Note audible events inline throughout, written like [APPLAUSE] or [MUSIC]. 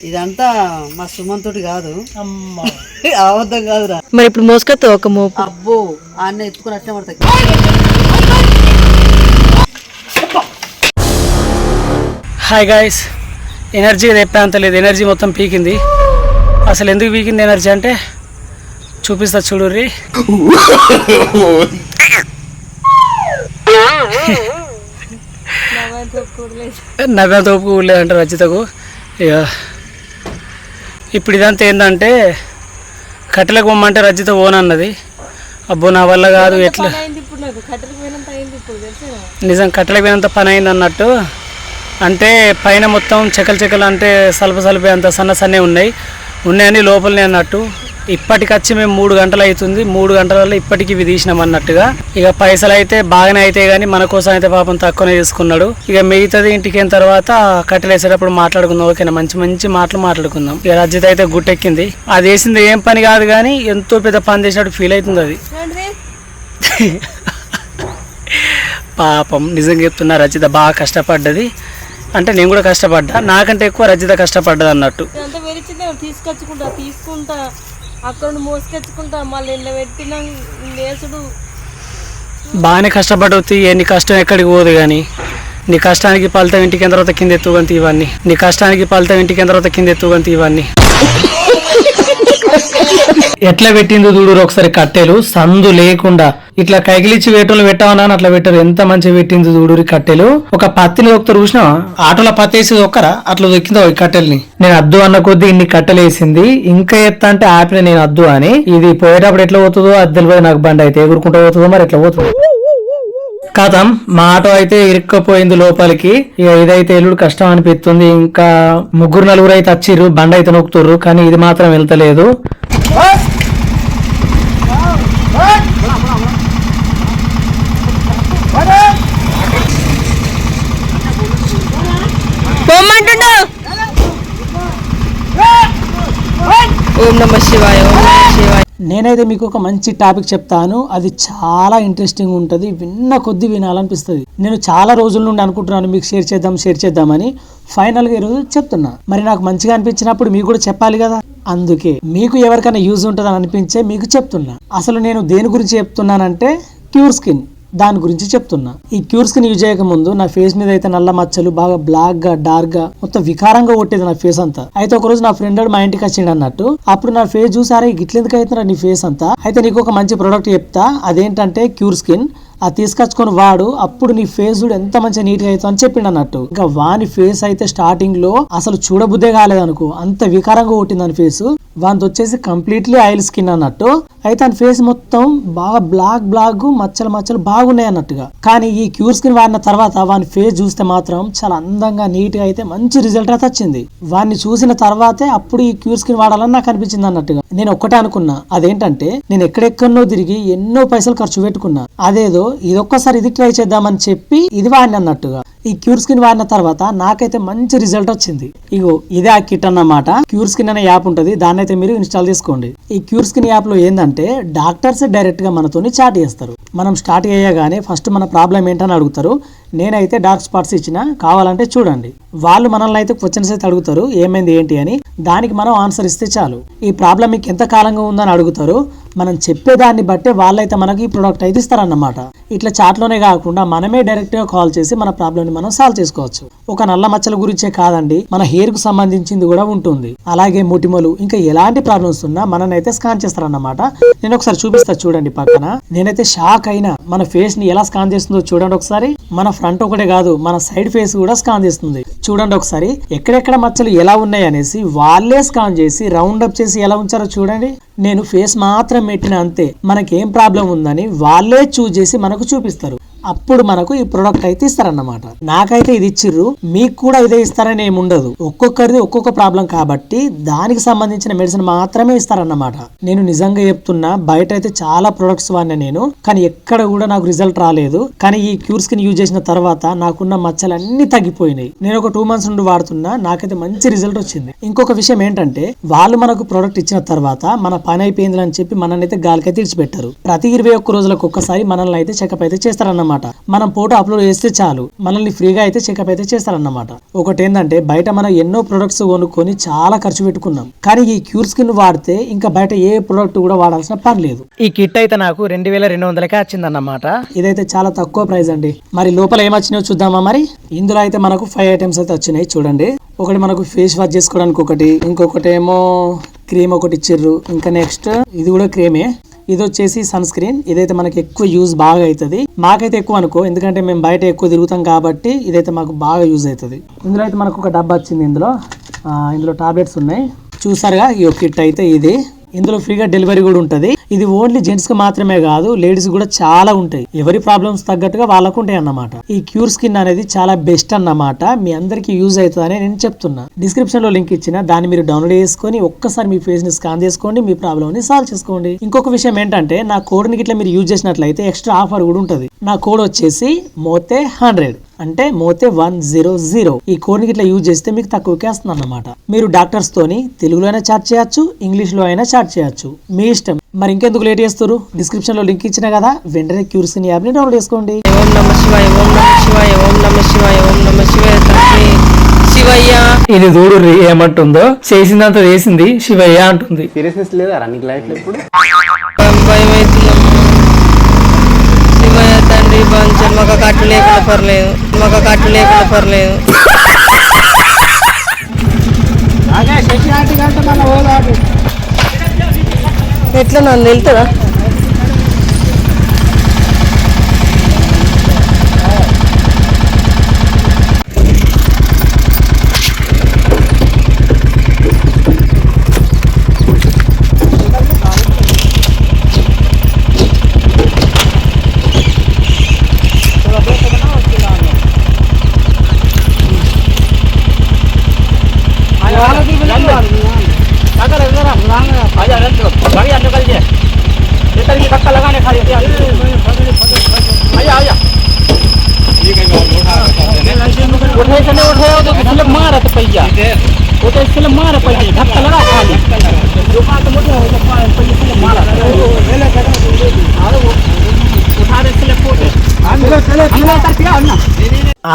ఇదంతా మా సుమంతుడి కాదు. అమ్మా. [LAUGHS] అబద్ధం కాదురా. మరి ఇప్పుడు మోసుకొత్తా ఒక మోపు. అబ్బో ఆయన ఎత్తుకుని అట్లే పడతాయి. హాయ్ గాయస్ ఎనర్జీ రేపే అంత లేదు. ఎనర్జీ మొత్తం పీకింది. అసలు ఎందుకు పీకింది ఎనర్జీ అంటే? చూపిస్తా చూడుర్రి నవ్వేంత ఓపిక ఊర్లేదంట రచితకు ఇక ఇప్పుడు ఇదంతా ఏంటంటే కట్టెలకు పొమ్మంటే రచిత ఓన్ అన్నది. అబ్బో నా వల్ల కాదు ఎట్లా? నిజం కట్టెలకు పోయినంత పని అయింది అన్నట్టు. అంటే పైన మొత్తం చెక్కలు చెక్కలు అంటే సలప సలిపే అంత సన్న సన్నే ఉన్నాయి. ఉన్నాయని లోపలనే అన్నట్టు. ఇప్పటికి వచ్చి మేము మూడు గంటలు అవుతుంది మూడు గంటలలో ఇప్పటికి ఇవి తీసినాం అన్నట్టుగా. ఇక పైసలు అయితే బాగానే అయితే కానీ మన కోసం అయితే పాపం తక్కువనే తీసుకున్నాడు ఇక మిగతాది ఇంటికి అయిన తర్వాత కట్టెలు వేసేటప్పుడు మాట్లాడుకుందాం. ఓకేనా? మంచి మంచి మాటలు మాట్లాడుకుందాం. ఇక రజిత అయితే గుట్టెక్కింది. అది వేసింది ఏం పని కాదు కానీ ఎంతో పెద్ద పని చేసినట్టు ఫీల్ అవుతుంది అది. [LAUGHS] పాపం నిజంగా చెప్తున్నా రచిత బాగా కష్టపడ్డది. అంటే నేను కూడా కష్టపడ్డా. నాకంటే ఎక్కువ రచిత కష్టపడ్డది అన్నట్టు. తీసుకొచ్చుకుంటా తీసుకుంటా. అక్కడ మోసుకొచ్చుకుంటా మళ్ళీ ఇంట్లో పెట్టినా లేచుడు బాగానే కష్టపడవుతి నీ కష్టం ఎక్కడికి పోదు కానీ నీ కష్టానికి ఫలితం ఇంటికి ఎంత తర్వాత కింద ఎత్తుగంతి ఇవన్నీ. నీ కష్టానికి ఫలితం ఇంటికి ఎంత తర్వాత కింద ఎత్తుగంతి ఇవన్నీ. [LAUGHS] ఎట్లా పెట్టిందో చూడు ఒకసారి కట్టెలు? సందు లేకుండా. ఇట్లా కైకిలిచ్చి వేటలు పెట్టామన్నా అట్లా పెట్టారు. ఎంత మంచిగా పెట్టింది చూడు కట్టెలు? ఒక పత్తిని ఒకరు చూసినా ఆటోలో పత్తి వేసి ఒక్కరా అట్లా దొక్కిందో ఈ కట్టెల్ని? నేను అద్దు అన్న కొద్దీ ఇన్ని కట్టెలు వేసింది. ఇంకా ఎత్త అంటే ఆపిన నేను అద్దు అని. ఇది పోయేటప్పుడు ఎట్లా పోతుందో అద్దెలు పోయి నాకు బండి అయితే. ఎగురుకుంటూ పోతుందో మరి ఎట్లా పోతుందో. కథం మా ఆటో అయితే ఇరుక్కపోయింది లోపలికి. ఇక ఇదైతే ఎల్లుడు కష్టం అనిపిస్తుంది. ఇంకా ముగ్గురు నలుగురు అయితే వచ్చిర్రు. బండి అయితే నొక్కుతుర్రు. కానీ ఇది మాత్రం వెళ్తలేదు. ఓం నమ శివాయ. ఓం నేనైతే మీకు ఒక మంచి టాపిక్ చెప్తాను. అది చాలా ఇంట్రెస్టింగ్ ఉంటుంది. విన్న కొద్ది వినాలనిపిస్తుంది. నేను చాలా రోజుల నుండి అనుకుంటున్నాను మీకు షేర్ చేద్దాం షేర్ చేద్దామని. ఫైనల్గా ఈరోజు చెప్తున్నా. మరి నాకు మంచిగా అనిపించినప్పుడు మీకు కూడా చెప్పాలి కదా? అందుకే మీకు ఎవరికైనా యూజ్ ఉంటుందని అనిపించే మీకు చెప్తున్నా. అసలు నేను దేని గురించి చెప్తున్నానంటే క్యూర్ స్కిన్. దాని గురించి చెప్తున్నా. ఈ క్యూర్ స్కిన్ యూజ్ చేయక ముందు నా ఫేస్ మీద అయితే నల్ల మచ్చలు బాగా బ్లాక్గా డార్క్గా మొత్తం వికారంగా కొట్టేది నా ఫేస్ అంతా. అయితే ఒక రోజు నా ఫ్రెండ్ మా ఇంటికి వచ్చిండు అన్నట్టు అప్పుడు నా ఫేస్ చూసారా గిట్లెందుకు అవుతున్నా నీ ఫేస్ అంతా? అయితే నీకు ఒక మంచి ప్రోడక్ట్ చెప్తా అదేంటంటే క్యూర్ స్కిన్. అది తీసుకొచ్చుకొని వాడు అప్పుడు నీ ఫేస్ చూడు ఎంత మంచిగా నీట్గా అవుతుంది అని చెప్పిండు అన్నట్టు. ఇంకా వాని ఫేస్ అయితే స్టార్టింగ్లో అసలు చూడబుద్దే కాలేదనుకో అంత వికారంగా కొట్టింది దాని ఫేస్. వాంది వచ్చేసి కంప్లీట్లీ ఆయిల్ స్కిన్ అన్నట్టు. అయితే ఆయన ఫేస్ మొత్తం బాగా బ్లాక్ బ్లాక్ మచ్చలు మచ్చలు బాగున్నాయి అన్నట్టుగా. కానీ ఈ క్యూర్ స్కిన్ వాడిన తర్వాత వాని ఫేస్ చూస్తే మాత్రం చాలా అందంగా నీట్గా అయితే మంచి రిజల్ట్ అయితే వచ్చింది. వాడిని చూసిన తర్వాతే అప్పుడు ఈ క్యూర్ స్కిన్ వాడాలని నాకు అనిపించింది అన్నట్టుగా. నేను ఒక్కటే అనుకున్నా. అదేంటంటే నేను ఎక్కడెక్కడనో తిరిగి ఎన్నో పైసలు ఖర్చు పెట్టుకున్నా. అదేదో ఇదొక్కసారి ఇది ట్రై చేద్దామని చెప్పి ఇది వాడిని అన్నట్టుగా. ఈ క్యూర్ స్కిన్ వాడిన తర్వాత నాకైతే మంచి రిజల్ట్ వచ్చింది. ఇగో ఇదే ఆ కిట్ అన్నమాట. క్యూర్ స్కిన్ అనే యాప్ ఉంటుంది. దాన్ని అయితే మీరు ఇన్స్టాల్ చేసుకోండి. ఈ క్యూర్ స్కిన్ యాప్లో ఏంటంటే డాక్టర్స్ డైరెక్ట్గా మనతోని చాట్ చేస్తారు. మనం స్టార్ట్ చేయగానే ఫస్ట్ మన ప్రాబ్లం ఏంటని అడుగుతారు. నేనైతే డార్క్ స్పాట్స్ ఇచ్చిన కావాలంటే చూడండి. వాళ్ళు మనల్ని అయితే క్వశ్చన్స్ అయితే అడుగుతారు ఏమైంది ఏంటి అని. దానికి మనం ఆన్సర్ ఇస్తే చాలు. ఈ ప్రాబ్లం మీకు ఎంత కాలంగా ఉందని అడుగుతారు మనం చెప్పేదాన్ని బట్టే వాళ్ళైతే మనకి ఈ ప్రొడక్ట్ అయితే ఇస్తారన్నమాట. ఇట్లా చాట్లోనే కాకుండా మనమే డైరెక్ట్గా కాల్ చేసి మన ప్రాబ్లమ్ని మనం సాల్వ్ చేసుకోవచ్చు. ఒక నల్ల మచ్చల గురించే కాదండి మన హెయిర్కు సంబంధించింది కూడా ఉంటుంది. అలాగే మొటిమలు ఇంకా ఎలాంటి ప్రాబ్లమ్స్ ఉన్నా మననైతే స్కాన్ చేస్తారన్నమాట. నేను ఒకసారి చూపిస్తా చూడండి పక్కన. నేనైతే షాక్ అయినా మన ఫేస్ని ఎలా స్కాన్ చేస్తుందో చూడండి ఒకసారి. మన ఫ్రంట్ ఒకటే కాదు మన సైడ్ ఫేస్ కూడా స్కాన్ చేస్తుంది. చూడండి ఒకసారి ఎక్కడెక్కడ మచ్చలు ఎలా ఉన్నాయి అనేసి వాళ్ళే స్కాన్ చేసి రౌండ్ అప్ చేసి ఎలా ఉంచారో చూడండి. నేను ఫేస్ మాత్రం పెట్టిన అంతే మనకేం ప్రాబ్లం ఉందని వాళ్ళే చూజ్ చేసి మనకు చూపిస్తారు. అప్పుడు మనకు ఈ ప్రొడక్ట్ అయితే ఇస్తారన్నమాట. నాకైతే ఇది ఇచ్చిర్రు మీకు కూడా ఇదే ఇస్తారని ఏమి ఉండదు. ఒక్కొక్కరిది ఒక్కొక్క ప్రాబ్లం కాబట్టి దానికి సంబంధించిన మెడిసిన్ మాత్రమే ఇస్తారన్నమాట. నేను నిజంగా చెప్తున్నా బయట అయితే చాలా ప్రొడక్ట్స్ వాడిన నేను కానీ ఎక్కడ కూడా నాకు రిజల్ట్ రాలేదు. కానీ ఈ క్యూర్ స్కిన్ యూజ్ చేసిన తర్వాత నాకున్న మచ్చలు అన్ని తగ్గిపోయినాయి. నేను ఒక టూ మంత్స్ నుండి వాడుతున్నా నాకైతే మంచి రిజల్ట్ వచ్చింది. ఇంకొక విషయం ఏంటంటే వాళ్ళు మనకు ప్రోడక్ట్ ఇచ్చిన తర్వాత మన పని అయిపోయింది అని చెప్పి మనల్ని అయితే గాలికైతే ఇచ్చిపెట్టారు ప్రతి ఇరవై ఒక్క రోజులకు ఒక్కసారి మనల్ని అయితే చెకప్ అయితే చేస్తారన్నమాట. అన్నమాట. మనం ఫోటో అప్లోడ్ చేస్తే చాలు. మనల్ని ఫ్రీగా అయితే చెకప్ అయితే చేస్తారన్నమాట. ఒకటి ఏంటంటే బయట మనం ఎన్నో ప్రొడక్ట్స్ కొనుక్కొని చాలా ఖర్చు పెట్టుకున్నాం. కానీ ఈ క్యూర్ స్కిన్ వాడితే ఇంకా బయట ఏ ప్రొడక్ట్ కూడా వాడాల్సిన పని లేదు. ఈ కిట్ అయితే నాకు రెండు వేల రెండు వందలకే వచ్చిందన్నమాట. ఇదైతే చాలా తక్కువ ప్రైస్ అండి. మరి లోపల ఏమొచ్చినాయో చూద్దామా మరి? ఇందులో అయితే మనకు ఫైవ్ ఐటమ్స్ అయితే వచ్చినాయి చూడండి. ఒకటి మనకు ఫేస్ వాష్ చేసుకోవడానికి ఒకటి ఇంకొకటి ఏమో క్రీమ్ ఒకటి ఇచ్చిర్రు. ఇంకా నెక్స్ట్ ఇది కూడా క్రీమే ఇది వచ్చేసి సన్ స్క్రీన్. ఇదైతే మనకి ఎక్కువ యూజ్ బాగా అవుతుంది మాకైతే ఎక్కువ అనుకో ఎందుకంటే మేము బయట ఎక్కువ తిరుగుతాం కాబట్టి ఇదైతే మాకు బాగా యూజ్ అవుతుంది ఇందులో అయితే మనకు ఒక డబ్బా వచ్చింది ఇందులో. ఆ, ఇందులో టాబ్లెట్స్ ఉన్నాయి. చూసారుగా ఈ కిట్ అయితే ఇది. ఇందులో ఫ్రీగా డెలివరీ కూడా ఉంటుంది. ఇది ఓన్లీ జెంట్స్కి మాత్రమే కాదు లేడీస్ కూడా చాలా ఉంటాయి. ఎవరి ప్రాబ్లమ్స్ తగ్గట్టుగా వాళ్ళకు ఉంటాయి అన్నమాట ఈ క్యూర్ స్కిన్ అనేది చాలా బెస్ట్ అన్నమాట. మీ అందరికి యూజ్ అవుతుందని నేను చెప్తున్నా. డిస్క్రిప్షన్లో లింక్ ఇచ్చిన దాన్ని మీరు డౌన్లోడ్ చేసుకొని ఒక్కసారి మీ ఫేస్ని స్కాన్ చేసుకోండి మీ ప్రాబ్లమ్ని సాల్వ్ చేసుకోండి. ఇంకొక విషయం ఏంటంటే నా కోడ్ని ఇట్లా మీరు యూజ్ చేసినట్లయితే ఎక్స్ట్రా ఆఫర్ కూడా ఉంటుంది. నా కోడ్ వచ్చేసి మోతే హండ్రెడ్ అంటే మోతే వన్ జీరో జీరో. ఈ కోడ్ని ఇట్లా యూజ్ చేస్తే మీకు తక్కువకే వస్తుంది అన్నమాట. మీరు డాక్టర్స్ తోని తెలుగులో అయినా చాట్ చేయొచ్చు ఇంగ్లీష్లో అయినా చాట్ చేయొచ్చు. మీ ఇష్టం. మరి ఇంకెందుకు లేట్ చేస్తారు డిస్క్రిప్షన్లో లింక్ ఇచ్చిన కదా వెంటనే క్యూర్సిన్ యాప్ని డౌన్లోడ్ చేసుకోండి. ఓం నమ శివాయ ఓం నమ శివాయ ఓం నమ శివాయ ఓం నమ శివాయ తండ్రి శివయ్య. ఇది చూడు ఏమంటుందో? చేసిందంతా చేసింది శివయ్య అంటుంది. సీరియస్నెస్ లేదా నీకు లైఫ్ ఎప్పుడు? భయం బంచర్ మాకు కట్టు లేకుండా పర్లేదు. మాకు కట్టు లేకుండా పర్లేదు. ఎట్లా నన్ను వెళ్తుందా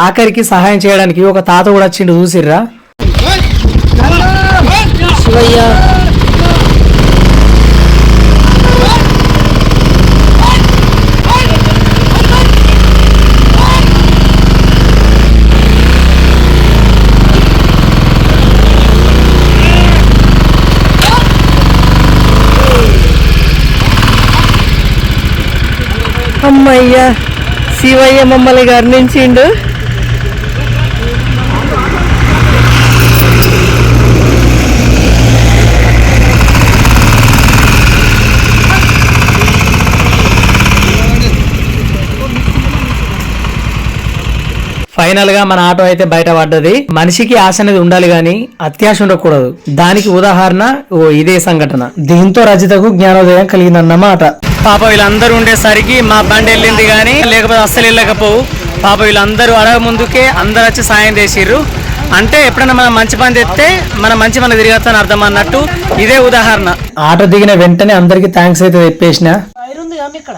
ఆఖరికి సహాయం చేయడానికి ఒక తాత కూడా వచ్చిండు చూసిర్రా? శివయ్య. అమ్మయ్యా శివయ్య మమ్మల్ని గర్ణించిండు. ఫైనల్గా మన ఆటో అయితే బయట పడ్డది. మనిషికి ఆశ అనేది ఉండాలి గాని అత్యాశ ఉండకూడదు. దానికి ఉదాహరణ ఓ ఇదే సంఘటన. దీంతో రజితకు జ్ఞానోదయం కలిగిందన్నమాట పాప వీళ్ళందరూ ఉండేసరికి మా బండి వెళ్ళింది గానీ లేకపోతే అస్సలు వెళ్ళకపోవు. పాప వీళ్ళందరూ అడగ ముందుకే అందరు వచ్చి సాయం చేసిర్రు. అంటే ఎప్పుడైనా మనం మంచి పని తెస్తే మనం మంచి పని తిరిగొచ్చని అర్థం అన్నట్టు ఇదే ఉదాహరణ. ఆటో దిగిన వెంటనే అందరికి థ్యాంక్స్ అయితే చెప్పేసిన. ఇక్కడ.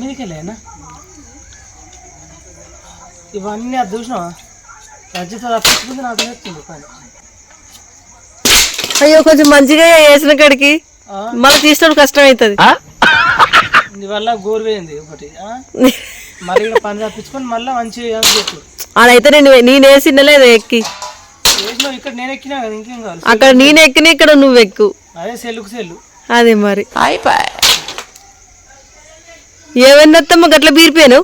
మీదికెళ్ళేనా ఇవన్నీ అది చూసినావా? రజిత తప్పించుకుంది నాకు చెప్తుంది పని. అయ్యో కొంచెం మంచిగా వేసిన కాడికి. మళ్ళీ తీసినప్పుడు కష్టం అవుతుంది. నీ వల్ల గోరు పోయింది ఒకటి ఆ? మళ్ళీ ఇక్కడ పని తప్పించుకొని మళ్ళీ అదైతే నేను నేను వేసిన లేదు ఎక్కి. ఇక్కడ నేను ఎక్కినా కదా ఇంకేం కావాలి? అక్కడ నేను ఎక్కిన ఇక్కడ నువ్వు ఎక్కు. అదే సెల్లుకు సెల్లు. అదే మరి. ఏమైందత్తమ్మ గట్ల బీరిపోయాను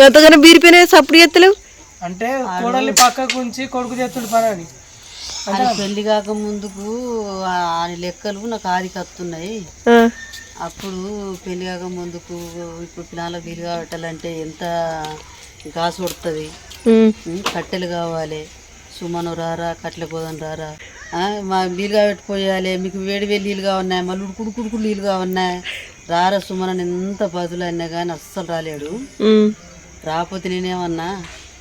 గతగానే బీరిపోయినా సప్పుడు ఎత్తలేవు అంటే కోడల్ని పక్కకు ఉంచి కొడుకు చేస్తుడు పని అని. ఆయన పెళ్ళి కాక ముందుకు ఆయన లెక్కలు నాకు ఆదికి వస్తున్నాయి ఆ, అప్పుడు పెళ్ళి కాక ముందుకు ఇప్పుడు పిల్లలకు వీలు కావటాలంటే ఎంత కాసు పడుతుంది కట్టెలు కావాలి. సుమను రారా కట్టెల పోదాం రారా మా నీళ్ళు కాబెట్టిపోయాలి మీకు వేడి వేడి నీళ్ళు కావన్నాయి? మళ్ళీ ఉడుకుడు కుడుకుడు నీళ్ళు కావన్నాయి? రారా సుమన్ ఎంత బదులు అయినా కానీ అస్సలు రాలేడు. రాకపోతే నేనేమన్నా?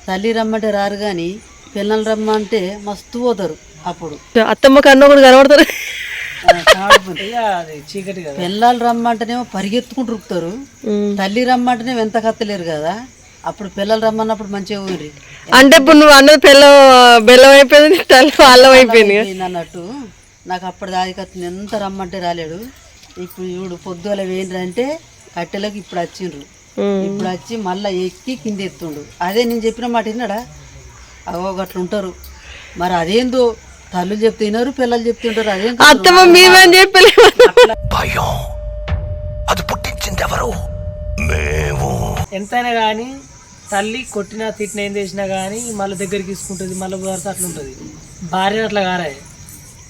తల్లి రమ్మంటే రారు కానీ పిల్లలు రమ్మంటే మస్తు పోతారు అప్పుడు. అత్తమ్మ కన్న కూడా కనబడతారు పిల్లలు రమ్మంటేనేమో పరిగెత్తుకుంటూ రుకుతారు తల్లి రమ్మంటేనే ఎంత కత్తలేరు కదా. అప్పుడు పిల్లలు రమ్మన్నప్పుడు మంచిగా ఊరి అంటే ఇప్పుడు నువ్వు అన్నది పిల్ల బెల్లం అయిపోయింది తల్లి అల్లం అయిపోయింది అన్నట్టు. నాకు అప్పుడు దాదికత్తుంది ఎంత రమ్మంటే రాలేడు. ఇప్పుడు ఇప్పుడు పొద్దుగల వేయండి కట్టెలకు ఇప్పుడు వచ్చిండ్రు. ఇప్పుడు వచ్చి మళ్ళీ ఎక్కి కింద ఎత్తుండు. అదే నేను చెప్పిన మాట విన్నాడా? అవో గట్ల ఉంటారు. మరి అదేందో తల్లులు చెప్తే వినరు పిల్లలు చెప్తుంటారు అదేం అత్తమ్మ మేమేం చెప్పలేము. ఎంతైనా కానీ తల్లి కొట్టినా తిట్టినా ఏం చేసినా కానీ మళ్ళీ దగ్గరికి తీసుకుంటుంది మళ్ళీ భర్త అట్లా ఉంటుంది భార్య అట్లా కారాయి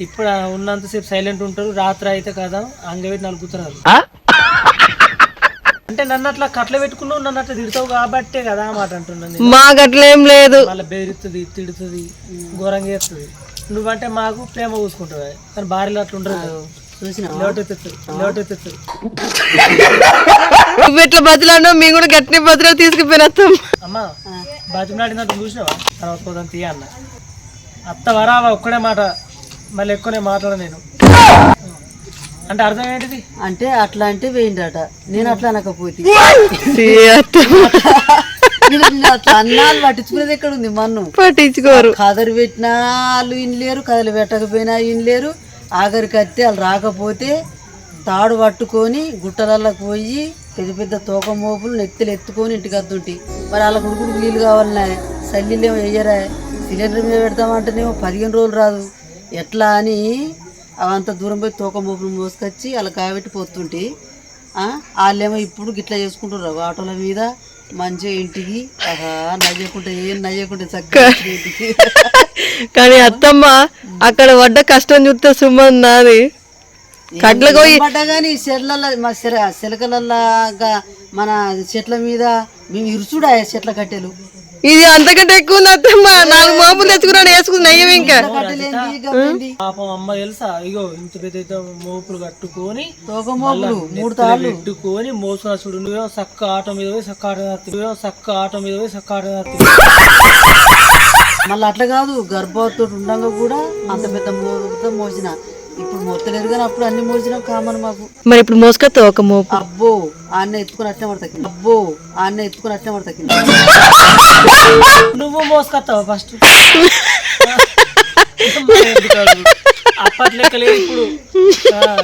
ఇప్పుడు ఉన్నంతసేపు సైలెంట్ ఉంటారు రాత్రి అయితే కదా అంగవేటి నలుగుతున్నారు. అంటే నన్ను అట్లా కట్ల పెట్టుకున్నావు నన్ను అట్లా తిడతావు కాబట్టే కదా ఆ మాట అంటున్నాను మాకు అట్లేం లేదు. మళ్ళీ బెదిరిస్తుంది తిడుతుంది ఘోరంగా చేస్తుంది. నువ్వంటే మాకు ప్రేమ కూసుకుంటుంది కానీ భార్యలు అట్లా ఉండదు నువ్వు ఇట్లా బతులాడో మేము కూడా గట్టిన బతులో తీసుకుపోయిన అత్తమ్మ అమ్మా బతిమలాడినట్టు చూసినావా? తర్వాత పోదాం తీయ అన్న. అత్త వరావా ఒక్కడే మాట మళ్ళీ ఎక్కువనే మాట్లాడ నేను. అంటే అర్థం ఏంటిది? అంటే అట్లా అంటే వేయండట నేను అట్లా అనకపోతే. అట్లా అన్నాళ్ళు పట్టించుకునేది ఎక్కడ ఉంది మన్ను? పట్టించుకోరు. కదరు పెట్టినా వాళ్ళు ఇనలేరు కదలు పెట్టకపోయినా ఇనలేరు. ఆఖరికి వస్తే వాళ్ళు రాకపోతే తాడు పట్టుకొని గుట్టలలోకి పోయి పెద్ద పెద్ద తోక మోపులు నెత్తులు ఎత్తుకొని ఇంటికి వద్దుంటి. మరి వాళ్ళ గుడుకుడు నీళ్ళు కావాలన్నా సల్లీలు ఏమో వేయరా? సిలిండర్ మీద పెడతామంటేనేమో పదిహేను రోజులు రాదు. ఎట్లా అని అవంత దూరం పోయి తోక మోపులు మోసుకొచ్చి వాళ్ళ కాబట్టి పోతుంటే వాళ్ళేమో ఇప్పుడు గిట్లా చేసుకుంటున్నారు ఆటోల మీద మంచిగా ఇంటికి నయ్యకుంటే ఏం నయ్యకుంటే చక్కగా ఇంటికి కానీ అత్తమ్మ అక్కడ పడ్డ కష్టం చూస్తే సుమన్ నాది. కట్లకు పోయి పడ్డా కానీ చెట్ల మా చెర చిలకలలాగా మన చెట్ల మీద మేము ఇరుచుడా చెట్ల కట్టెలు. ఇది అంతకంటే ఎక్కువ ఉంది అత్తమ్మ? నాలుగు మామూలు తెచ్చుకున్నాడు వేసుకుని నయ్యం ఇంకా. పాపం అమ్మ తెలుసా? ఇగో ఇంత పెద్ద మోపులు కట్టుకొని మూడు తాళ్ళు. పెట్టుకొని సక్క ఆటో మీద పోయి సక్క ఆటో సక్క ఆటో మీద పోయి సక్క ఆటో మీద మళ్ళీ అట్లా కాదు గర్భవతితో ఉండగా కూడా అంత పెద్ద మోసిన. ఇప్పుడు మొత్తలేరు కానీ అప్పుడు అన్ని మోసినాం కామన్ మాకు. మరి ఇప్పుడు మోసుకొస్తా ఒక మోపు. అబ్బో ఆన్న ఎత్తుకుని అట్నే పడతా అబ్బో ఆన్న ఎత్తుకుని అట్నే పడతా నువ్వు మోసుకొస్తావా ఫస్ట్ అప్పట్లెక్కలేదు ఇప్పుడు.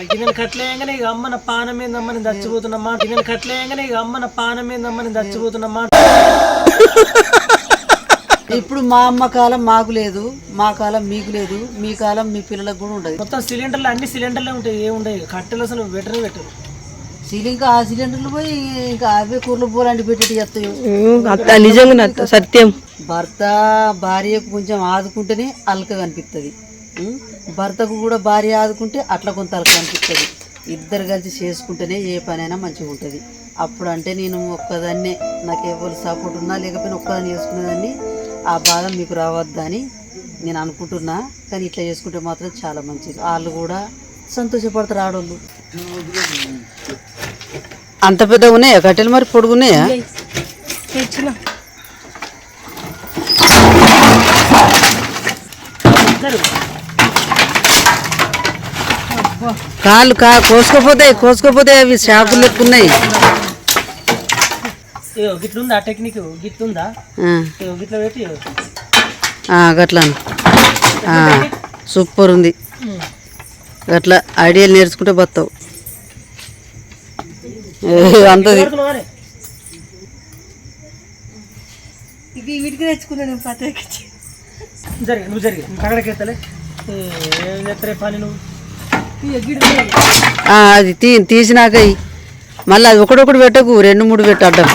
గిన్నెలు కట్లేయంగానే ఇక అమ్మ నా పానం మీద అమ్మ నేను చచ్చిపోతున్నమ్మా గిన్నెలు కట్లేయంగానే ఇక అమ్మ నా పానం నేను చచ్చిపోతున్నమ్మా ఇప్పుడు మా అమ్మ కాలం మాకు లేదు మా కాలం మీకు లేదు మీ కాలం మీ పిల్లలకు కూడా ఉండదు. మొత్తం సిలిండర్లు అన్ని సిలిండర్లే ఉంటాయి ఏముండయి కట్టెలు అసలు బెటర్ పెట్టరు. సీలింగ్ ఆ సిలిండర్లు పోయి ఇంకా అవే కూరలు పూలంటి పెట్టి అత్త నిజంగా సత్యం. భర్త భార్యకు కొంచెం ఆదుకుంటేనే అలక కనిపిస్తుంది భర్తకు కూడా భార్య ఆదుకుంటే అట్లా కొంత అలక కనిపిస్తుంది ఇద్దరు కలిసి చేసుకుంటేనే ఏ పనైనా మంచిగా ఉంటుంది అప్పుడు అంటే నేను ఒక్కదాన్నే. నాకు ఎవరు సపోర్ట్ ఉన్నా లేకపోయినా ఒక్కదాన్ని చేసుకునేదాన్ని. ఆ బాధ మీకు రావద్దని నేను అనుకుంటున్నా. కానీ ఇట్లా చేసుకుంటే మాత్రం చాలా మంచిది. వాళ్ళు కూడా సంతోషపడతారు ఆడోళ్ళు. అంత పెద్ద ఉన్నాయా? కట్టెలు మరి పొడుగున్నాయా కాళ్ళు కా కోసుకోపోతే కోసుకోపోతే అవి షాపులు ఎక్కున్నాయి గిట్లుందా టెక్నిక్ గిట్లుందా? గిట్ల పెట్టి. గట్లాను. సూపర్ ఉంది అట్లా ఐడియాలు నేర్చుకుంటే బతావు. అంతది. వీటికి తెచ్చుకున్నాను జరిగి నువ్వు జరిగి. నువ్వు అక్కడికి ఏం చేస్తారే పని నువ్వు? అది తీ తీసినాక. మళ్ళీ అది ఒకటొకటి పెట్టకు రెండు మూడు పెట్టు అడ్డం.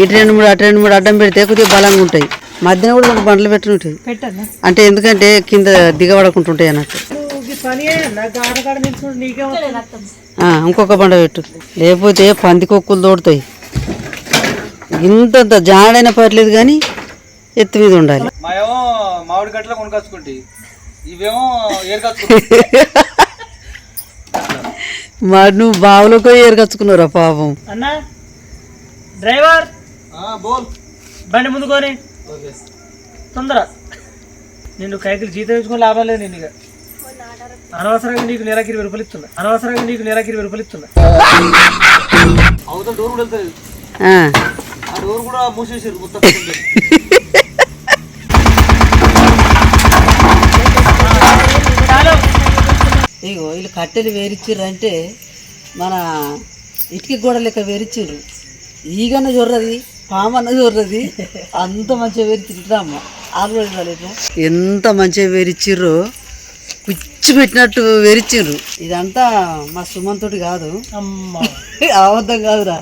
ఇటు రెండు మూడు అటు రెండు మూడు అడ్డం పెడితే కొద్దిగా బలంగా ఉంటాయి. మధ్యన కూడా రెండు బండ్లు పెట్టన్నా? అంటే ఎందుకంటే కింద దిగబడకుంటుంటాయి అన్నట్టు. ఇంకొక బండ పెట్టు. లేకపోతే పందికొక్కులు తోడుతాయి ఇంతంత జాడైన పర్లేదు కానీ ఎత్తు మీద ఉండాలి. మాయేమో మామిడి గట్ల కొనుకొచ్చుకుంటే. ఇవేమో ఏరుకొచ్చుకుంటాయి [LAUGHS] మరి నువ్వు బావులోకి ఏరుకచ్చుకున్నారా పాపం. అన్నా డ్రైవర్. బోల్. బండి ముందుకొని తొందర. నిన్ను కైకిలు జీతం ఇచ్చుకొని లాభం లేదు నేను ఇక. అనవసరంగా నీకు నెలకి ఇరవై రూపాయలు ఇస్తున్నా. అనవసరంగా నీకు నెలకి ఇరవై రూపాయలు ఇస్తున్నా. అవతల డోర్ కూడా. ఆ. డోర్ కూడా మూసేసారు మొత్తం ఇగో వీళ్ళు కట్టెలు వేరిచ్చిర్రు అంటే మన ఇటుక గోడ లెక్క వేరిచ్చిర్రు. ఈగన్న జొర్రది. పామన్న జొర్రది అంత మంచిగా వేరిచ్చిర్రు అమ్మ. ఆలోచించాలి ఎంత మంచిగా వేరిచ్చిర్రు పిచ్చి పెట్టినట్టు వేరిచ్చిర్రు. ఇదంతా మా సుమంతుడి కాదు. అమ్మా. [LAUGHS] అబద్ధం కాదురా.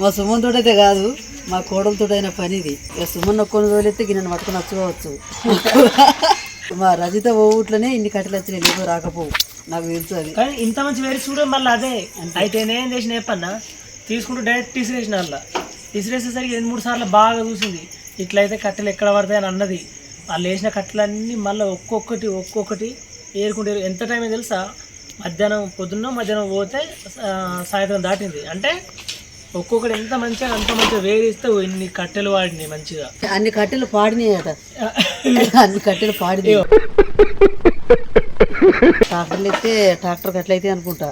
మా సుమంతుడు అయితే కాదు మా కోడలతో అయిన పని ఇది ఇక సుమన్ ఒక్కొని తోలెత్తే గిన్నె పట్టుకుని వచ్చుకోవచ్చు [LAUGHS] మా రజిత ఓట్లనే ఇన్ని కట్టెలు వచ్చినాయి లేదో రాకపోవు నాకు తెలుసు అది. కానీ ఇంత మంచి వేరే చూడ మళ్ళీ అదే. అయితే నేనేం చేసిన చెప్పన్నా తీసుకుంటూ డైరెక్ట్ తీసిరేసిన అలా తీసిరేసేసరికి రెండు మూడు సార్లు బాగా చూసింది. ఇట్లయితే కట్టెలు ఎక్కడ పడతాయి అని అన్నది. వాళ్ళు వేసిన కట్టెలన్నీ మళ్ళీ ఒక్కొక్కటి ఒక్కొక్కటి ఏరుకుంటే ఎంత టైం తెలుసా? మధ్యాహ్నం పొద్దున్న మధ్యాహ్నం పోతే సాయంత్రం దాటింది. అంటే ఒక్కొక్కటి ఎంత మంచిగా అంత మంచిగా వేరిస్తే ఇన్ని కట్టెలు వాడినాయి మంచిగా. అన్ని కట్టెలు పాడినాయి అట [LAUGHS] అన్ని కట్టెలు పాడినాయి. ట్రాక్టర్లు అయితే ట్రాక్టర్ కట్టెలు అయితే అనుకుంటా.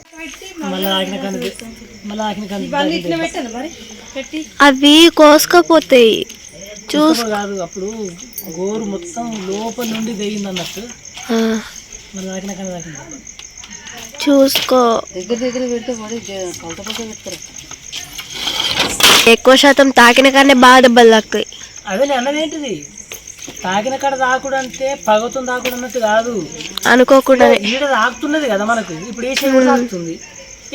అవి కోసుకపోతాయి. కాదు అప్పుడు గోరు మొత్తం లోపల నుండి దిగింది అన్నట్టు. చూసుకో. దగ్గర దగ్గర పెడితే పడి కొలత కొలత పెడతారు. ఎక్కువ శాతం తాకిన కానీ బాగా దెబ్బలు తాకుతాయి. అదే నేను అన్నది ఏంటిది? తాకిన కాడ తాకుడు అంటే పగతో తాకుడు అన్నట్టు కాదు అనుకోకుండా ఈడ తాకుతున్నది కదా మనకు. ఇప్పుడు ఏ చేయి కూడా తాకుతుంది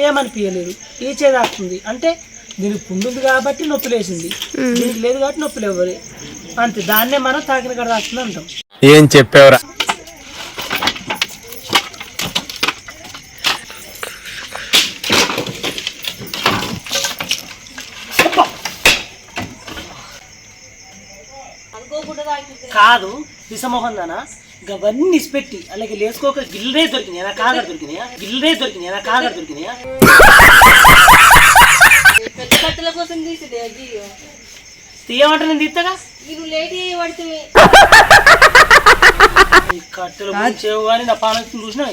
ఏమనిపించలేదు ఏ చేయి తాకుతుంది అంటే దీనికి పుండు ఉంది కాబట్టి నొప్పి లేచింది. దీనికి లేదు కాబట్టి నొప్పి లేవు అంతే. దాన్నే మనం తాకిన కాడ తాకుతుంది అంటాం. ఏం చెప్పావురా? కాదు విషమోహన్ దానా అవన్నీ ఇసిపెట్టి అలాగే లేసుకోక గిల్లరే దొరికినాయి నా కాగడ దొరికినాయా? గిల్లరే దొరికినాయి? నా కాగడ దొరికినాయా? పెద్ద కట్టెల కోసం తీసిదే అది తీయమంటే నేను తీస్తాగా మీరు లేట్ పడితే ఈ కట్టెలు గురించేవు కానీ నా చూసినా?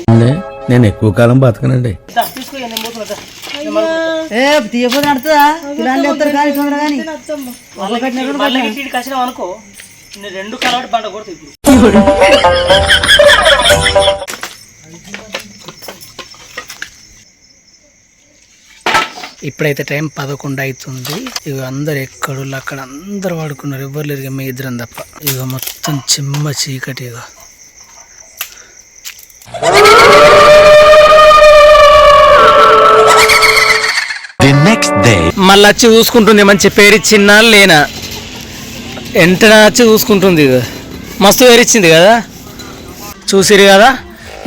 నేను ఎక్కువ కాలం బతకనండి. తీసుకో నేను పోతున్నా. నేను ఏ నడుతుందా? కానీ కసినాం అనుకో నేను రెండు కలవాటి బండ కొడుతా ఇప్పుడు ఇప్పుడైతే టైం పదకొండు అవుతుంది. ఇక అందరు ఎక్కడోళ్ళు అక్కడ అందరు వాడుకున్నారు. ఎవ్వరు లేరు ఇక మీ ఇద్దరం తప్ప. ఇక మొత్తం చిమ్మ చీకటి ఇక ది నెక్స్ట్ డే మళ్ళీ వచ్చి చూసుకుంటుంది మంచి పేరు ఇచ్చిందా లేనా? వెంటనే వచ్చి చూసుకుంటుంది ఇక మస్తు వేరిచ్చింది కదా. చూసిరు కదా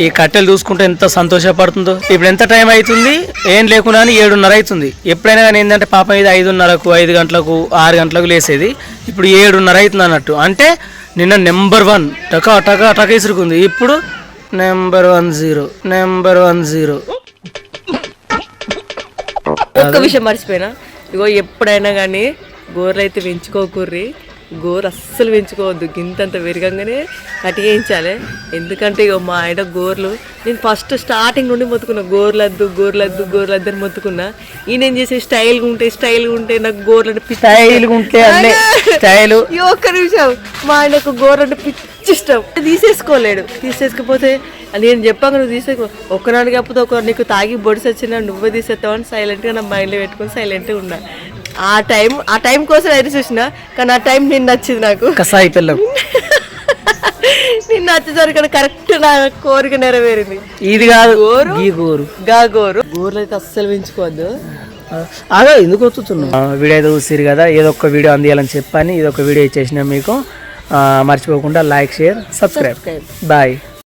ఈ కట్టెలు చూసుకుంటే ఎంత సంతోషపడుతుందో. ఇప్పుడు ఎంత టైం అవుతుంది ఏం లేకున్నా అని ఏడున్నర అవుతుంది ఎప్పుడైనా కానీ ఏంటంటే పాపం ఇది ఐదున్నరకు ఐదు గంటలకు ఆరు గంటలకు లేసేది. ఇప్పుడు ఏడున్నర అవుతుంది అన్నట్టు. అంటే నిన్న నెంబర్ వన్ టకా టకా టక ఇసురుకుంది. ఇప్పుడు number one zero number one zero. ఒక్క విషయం మర్చిపోయినా. ఇగో ఎప్పుడైనా కానీ గోర్లు అయితే పెంచుకోకుర్రి. గోరు అస్సలు పెంచుకోవద్దు. గింతంత విరగంగానే కటిగేయించాలి ఎందుకంటే ఇగో మా ఆయన గోర్లు నేను ఫస్ట్ స్టార్టింగ్ నుండి మొత్తుకున్నా. గోర్లద్దు గోర్లద్దు గోర్లద్దు అని మొత్తుకున్నా. ఈయన చేసే స్టైల్గా ఉంటే స్టైల్గా ఉంటే నాకు గోర్లు స్టైల్గా ఉంటే అన్నీ. స్టైలు. ఒక్క నిమిషం. మా ఆయనకు గోరంటే పిచ్చి ఇష్టం. తీసేసుకోలేడు. తీసేసుకపోతే నేను చెప్పాక నువ్వు తీసేసుకో. ఒక్కనాడు కాకపోతే ఒక నీకు తాగి బొడిసి వచ్చినా నువ్వే తీసేస్తావు అని సైలెంట్గా నా మైండ్లో పెట్టుకొని సైలెంట్గా ఉన్నా. ఆ టైం ఆ టైం కోసం ఎదురు చూసిన కానీ ఆ టైం నిన్న నచ్చింది నాకు. కసాయి పిల్లం. నిన్న వచ్చేసరికి కరెక్ట్ నా కోరిక నెరవేరింది. ఇది కాదు ఈ గోరు. గా గోరు. గోర్లు అయితే అస్సలు పెంచుకోవద్దు. అదే ఎందుకు వస్తున్నావు వీడియో అయితే చూసిరు కదా ఏదో ఒక వీడియో అందియాలని చెప్పని ఇది ఒక వీడియో ఇచ్చేసిన మీకు. ఆ, మర్చిపోకుండా లైక్ షేర్ సబ్స్క్రైబ్. బాయ్.